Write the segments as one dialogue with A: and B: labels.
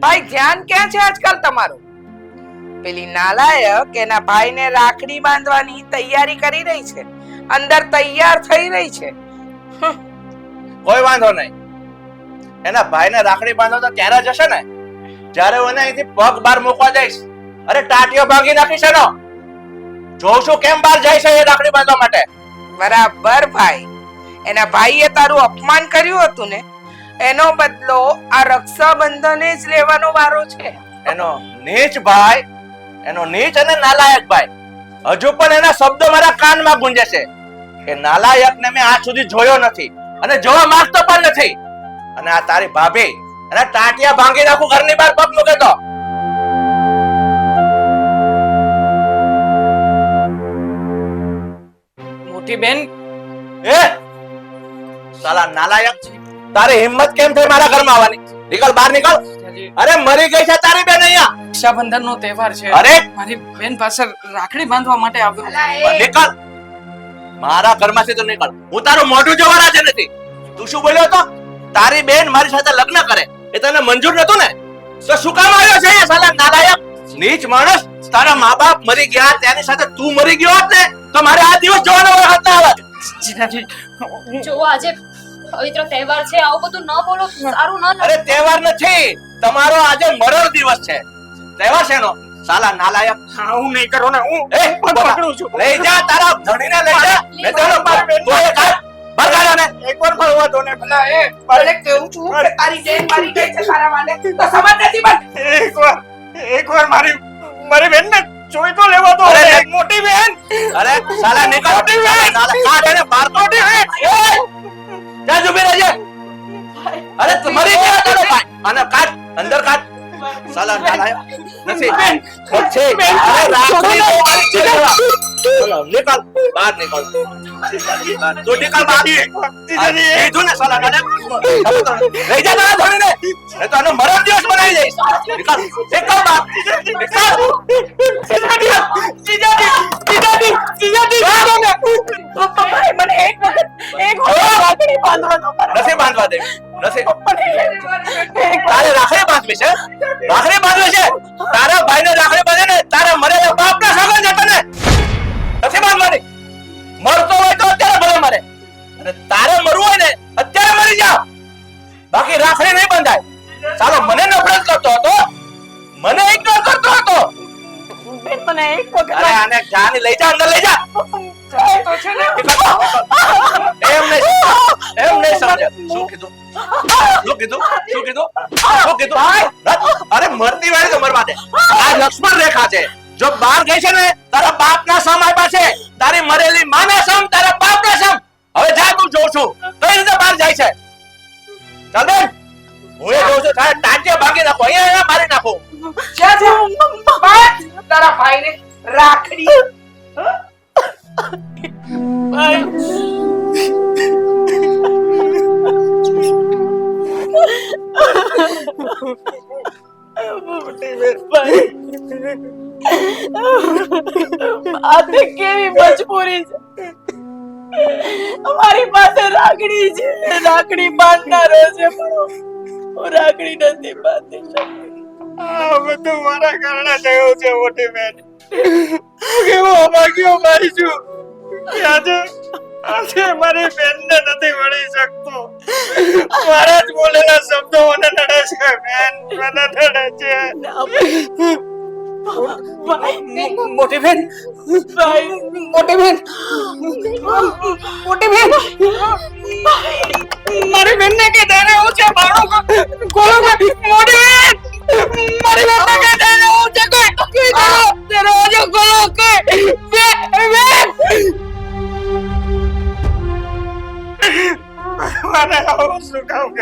A: ભાઈ ધ્યાન ક્યાં છે આજકાલ તમારું? પેલી નાલાયક એના ભાઈને રાખડી બાંધવાની તૈયારી કરી રહી છે. અંદર તૈયાર થઈ રહી છે.
B: કોઈ વાંધો નહીં. એના ભાઈને રાખડી બાંધો તો ત્યારે જ હશે ને? જ્યારે હું એને અહીંથી પગ બહાર મૂકવા જઈશ. અરે ટાટીઓ ભાગી નાખીશ એનો. જોઉં છું કેમ બહાર જાય છે એ રાખડી બાંધવા માટે?
A: બરાબર ભાઈ. એના ભાઈએ તારું અપમાન કર્યું હતું ને એનો બદલો આ રક્ષાબંધને જ લેવાનો વારો છે.
B: એનો નીચ ભાઈ એનો નીચ અને નાલાયક ભાઈ હજુ પણ એના શબ્દો મારા કાનમાં ગુંજે છે કે નાલાયક ને મેં આજ સુધી જોયો નથી અને જોવા માંગતો પણ નથી. અને આ તારી ભાભી અને ટાંટિયા ભાંગી નાખું ઘરની બહાર પગ મૂકે તો.
C: મોટી બેન.
B: એ સાલા નાલાયક તારી હિંમત કેમ થઈ મારા ઘરમાં આવવાની? નીકળ બહાર નીકળ. અરે મરી ગઈ છે તારી બેન અહીંયા.
C: રક્ષાબંધન નો તહેવાર છે.
B: અરે?
C: મારી બેન પાસે રાખડી બાંધવા માટે આવ્યો.
B: નીકળ. મારા ઘરમાંથી તો નીકળ. હું તારું મોઢું જોવા રાજી નથી. તું શું બોલ્યો હતો? તારી બેન મારી સાથે લગ્ન કરે. એ તને મંજૂર નતું ને? તો શું કામ આવ્યો છે સાલા નાલાયક? નીચ માણસ. તારા મા બાપ મરી ગયા તેની સાથે તું મરી ગયો હોત ને તો મારે આ દિવસ જોવાનો હતો ના આવત
C: જીજાજી
D: જો આજે પવિત્ર તહેવાર છે આવું બધું ન બોલો સારું ન
B: અરે તહેવાર નથી. તમારો આજે મરણ દિવસ છે. તહેવાર છે નો સાલા નાલાયક.
C: હું નહીં કરો ને હું
B: એ
C: પકડું છું.
B: લઈ જા તારા ધણીને લઈ જા. મે તો એનો બાપ તું એ કાઢ. બહાર કાઢ આને.
C: એકવાર મળવા દો ને
A: ભલા. એ ભલે કેવું છું કે તારી બેન મારી ગઈ છે તારા માને તો સમજ નથી પડતી
C: એકવાર એકવાર મારી મારી બેન ને જોઈ તો લેવા દો.
B: અરે,
C: મોટી બેન.
B: અરે સાલા નીકળ. સાલા કાઢ ને બાર મોટી એ! જા જ ઊભી રહેજે. અરે તું મરી ગયા તારો અને કાટ અંદર કાટ. સાલા નાલાયક નથી. છે. અરે રાખડી તો મારી છે નીકળ. બહાર નિકાલ. તું નીકળ બહાર. કીધું ને સાલા નાલાયક. રહી જા તારા ધણીને. એ તો આનો મરણ દિવસ બનાવી દઈશ નીકળ નીકળ બહાર નીકળ
A: ભાઈ મને એક વખત એક વખત રાખડી બાંધવા દો
B: નથી બાંધવા દે નથી. તારે રાખડી બાંધવી છે? રાખડી બાંધવી છે? તારા ભાઈને રાખડી બાંધે ને તારા મરેલા બાપના સગન જતો ને. નથી બાંધવાની. મરતો હોય તો અત્યારે ભલે મરે. અને તારે મરવું હોય ને અત્યારે મરી જા. બાકી રાખડી નહીં બંધાય. ચાલો મને મને
A: એક વખત
B: અરે આને જાની લઈ જા અંદર લઈ જા.
A: તો છે ને.
B: એમ નહીં એમ નહીં સમજે. શું કીધું? શું કીધું? શું કીધું? શું કીધું? અરે મરતી વાળી તો મરવા દે. આ લક્ષ્મણ રેખા છે. જો બહાર ગઈ છે ને તારા બાપના સમ આપ્યા છે. તારી મરેલી માના સમ તારા બાપના સમ. હવે જા તું જોઉં છું. કઈ રીતે બહાર જાય છે? ચાલ બેન. હું એ કહું છું તારે ટાંટિયા ભાગી નાખો. અહીંયા અહીંયા મારી નાખો.
A: ક્યાં છે? બાંધ તારા ભાઈને રાખડી.
E: આતે કેવી મજબૂરી છે. અમારી પાસે રાખડી છે. રાખડી બાંધનારો છે પણ. હું રાખડી નથી બાંધી શકતી.
C: આ બધું મારા કારણે થયું છે મોટી બેન. હું કેવો અભાગ્યો ભાઈ છું આજે આજે મારી બેનને નથી મળી શકતો. મારા જ બોલેલા શબ્દો મને નડે છે બેન મને નડે છે. મોટી બેન મોટી બેન.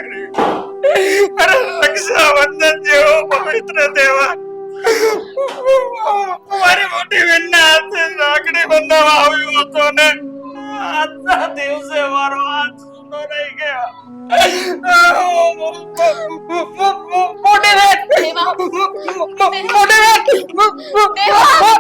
C: શું અરે રક્ષાબંધન જેવો પવિત્ર તહેવાર મારી મોટી બેનના હાથે રાખડી બંધાવવા આવ્યો હતો ને આજના દિવસે મારો હાથ સૂનો રહી ગયો મોટી બેન
D: દેવા
C: મોટી બેન